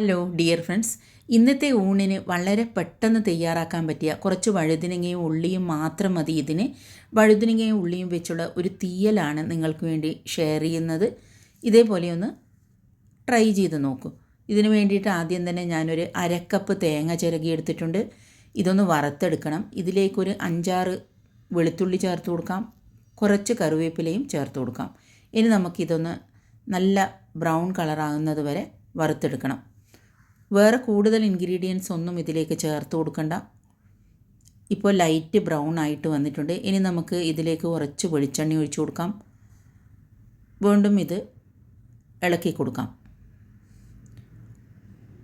Hello dear friends ഇന്നത്തെ ഊണിന് വളരെ പെട്ടെന്ന് തയ്യാറാക്കാൻ പറ്റിയ കുറച്ച് വഴുതിനങ്ങയും ഉള്ളിയും മാത്രം മതി ഇതിന്. വഴുതിനങ്ങയും ഉള്ളിയും വെച്ചുള്ള ഒരു തീയലാണ് നിങ്ങൾക്ക് വേണ്ടി ഷെയർ ചെയ്യുന്നത്. ഇതേപോലെ ഒന്ന് ട്രൈ ചെയ്ത് നോക്കൂ. ഇതിന് വേണ്ടിയിട്ട് ആദ്യം തന്നെ ഞാനൊരു അരക്കപ്പ് തേങ്ങ ചിരകി എടുത്തിട്ടുണ്ട്. ഇതൊന്ന് വറുത്തെടുക്കണം. ഇതിലേക്കൊരു അഞ്ചാറ് വെളുത്തുള്ളി ചേർത്ത് കൊടുക്കാം. കുറച്ച് കറിവേപ്പിലയും ചേർത്ത് കൊടുക്കാം. ഇനി നമുക്കിതൊന്ന് നല്ല ബ്രൗൺ കളറാകുന്നത് വരെ വറുത്തെടുക്കണം. വേറെ കൂടുതൽ ഇൻഗ്രീഡിയൻസ് ഒന്നും ഇതിലേക്ക് ചേർത്ത് കൊടുക്കണ്ട. ഇപ്പോൾ ലൈറ്റ് ബ്രൗൺ ആയിട്ട് വന്നിട്ടുണ്ട്. ഇനി നമുക്ക് ഇതിലേക്ക് കുറച്ച് വെളിച്ചെണ്ണ ഒഴിച്ചു കൊടുക്കാം. വീണ്ടും ഇത് ഇളക്കി കൊടുക്കാം.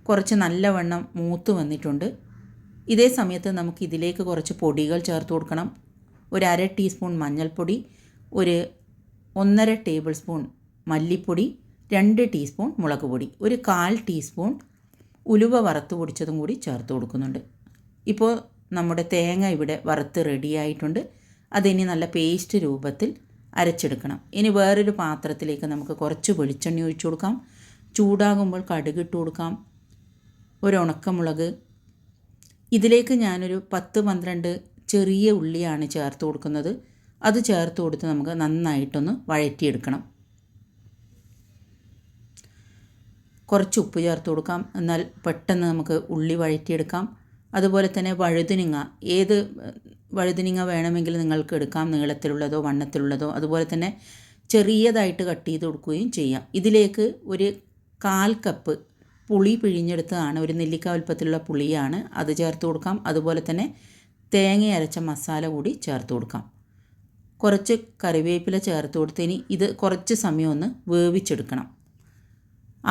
കുറച്ച് നല്ലവണ്ണം മൂത്ത് വന്നിട്ടുണ്ട്. ഇതേ സമയത്ത് നമുക്ക് ഇതിലേക്ക് കുറച്ച് പൊടികൾ ചേർത്ത് കൊടുക്കണം. ഒരു അര ടീസ്പൂൺ മഞ്ഞൾപ്പൊടി ഒരു ഒന്നര ടേബിൾ സ്പൂൺ മല്ലിപ്പൊടി രണ്ട് ടീസ്പൂൺ മുളക് പൊടി ഒരു കാൽ ടീസ്പൂൺ ഉലുവ വറുത്ത് പൊടിച്ചതും കൂടി ചേർത്ത് കൊടുക്കുന്നുണ്ട്. ഇപ്പോൾ നമ്മുടെ തേങ്ങ ഇവിടെ വറുത്ത് റെഡിയായിട്ടുണ്ട് അതിനി നല്ല പേസ്റ്റ് രൂപത്തിൽ അരച്ചെടുക്കണം. ഇനി വേറൊരു പാത്രത്തിലേക്ക് നമുക്ക് കുറച്ച് വെളിച്ചെണ്ണ ഒഴിച്ചു കൊടുക്കാം. ചൂടാകുമ്പോൾ കടുക് ഇട്ട് കൊടുക്കാം. ഒരു ഉണക്കമുളക്. ഇതിലേക്ക് ഞാനൊരു പത്ത് പന്ത്രണ്ട് ചെറിയ ഉള്ളിയാണ് ചേർത്ത് കൊടുക്കുന്നത്. അത് ചേർത്ത് കൊടുത്ത് നമുക്ക് നന്നായിട്ടൊന്ന് വഴറ്റിയെടുക്കണം. കുറച്ച് ഉപ്പ് ചേർത്ത് കൊടുക്കാം. എന്നാൽ പെട്ടെന്ന് നമുക്ക് ഉള്ളി വഴറ്റിയെടുക്കാം. അതുപോലെ തന്നെ വഴുതിനിങ്ങ. ഏത് വഴുതിനിങ്ങ വേണമെങ്കിൽ നിങ്ങൾക്ക് എടുക്കാം. നീളത്തിലുള്ളതോ വണ്ണത്തിലുള്ളതോ. അതുപോലെ തന്നെ ചെറിയതായിട്ട് കട്ട് ചെയ്ത് കൊടുക്കുകയും ചെയ്യാം. ഇതിലേക്ക് ഒരു കാൽ കപ്പ് പുളി പിഴിഞ്ഞെടുത്തതാണ്. ഒരു നെല്ലിക്ക വലുപ്പത്തിലുള്ള പുളിയാണ്. അത് ചേർത്ത് കൊടുക്കാം. അതുപോലെ തന്നെ തേങ്ങ അരച്ച മസാല കൂടി ചേർത്ത് കൊടുക്കാം. കുറച്ച് കറിവേപ്പില ചേർത്ത് കൊടുത്തതിന് ഇത് കുറച്ച് സമയം ഒന്ന് വേവിച്ചെടുക്കണം.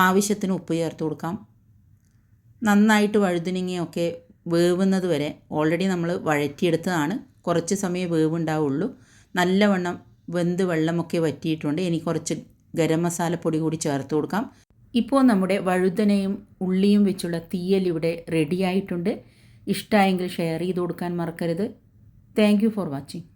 ആവശ്യത്തിന് ഉപ്പ് ചേർത്ത് കൊടുക്കാം. നന്നായിട്ട് വഴുതിനിങ്ങയൊക്കെ വേവുന്നത് വരെ ഓൾറെഡി നമ്മൾ വഴറ്റിയെടുത്തതാണ്. കുറച്ച് സമയം വേവുണ്ടാവുള്ളൂ. നല്ലവണ്ണം വെന്ത് വെള്ളമൊക്കെ വറ്റിയിട്ടുണ്ട്. ഇനി കുറച്ച് ഗരം മസാലപ്പൊടി കൂടി ചേർത്ത് കൊടുക്കാം. ഇപ്പോൾ നമ്മുടെ വഴുതനയും ഉള്ളിയും വെച്ചുള്ള തീയൽ ഇവിടെ റെഡിയായിട്ടുണ്ട് ഇഷ്ടമായെങ്കിൽ ഷെയർ ചെയ്ത് കൊടുക്കാൻ മറക്കരുത്. Thank for watching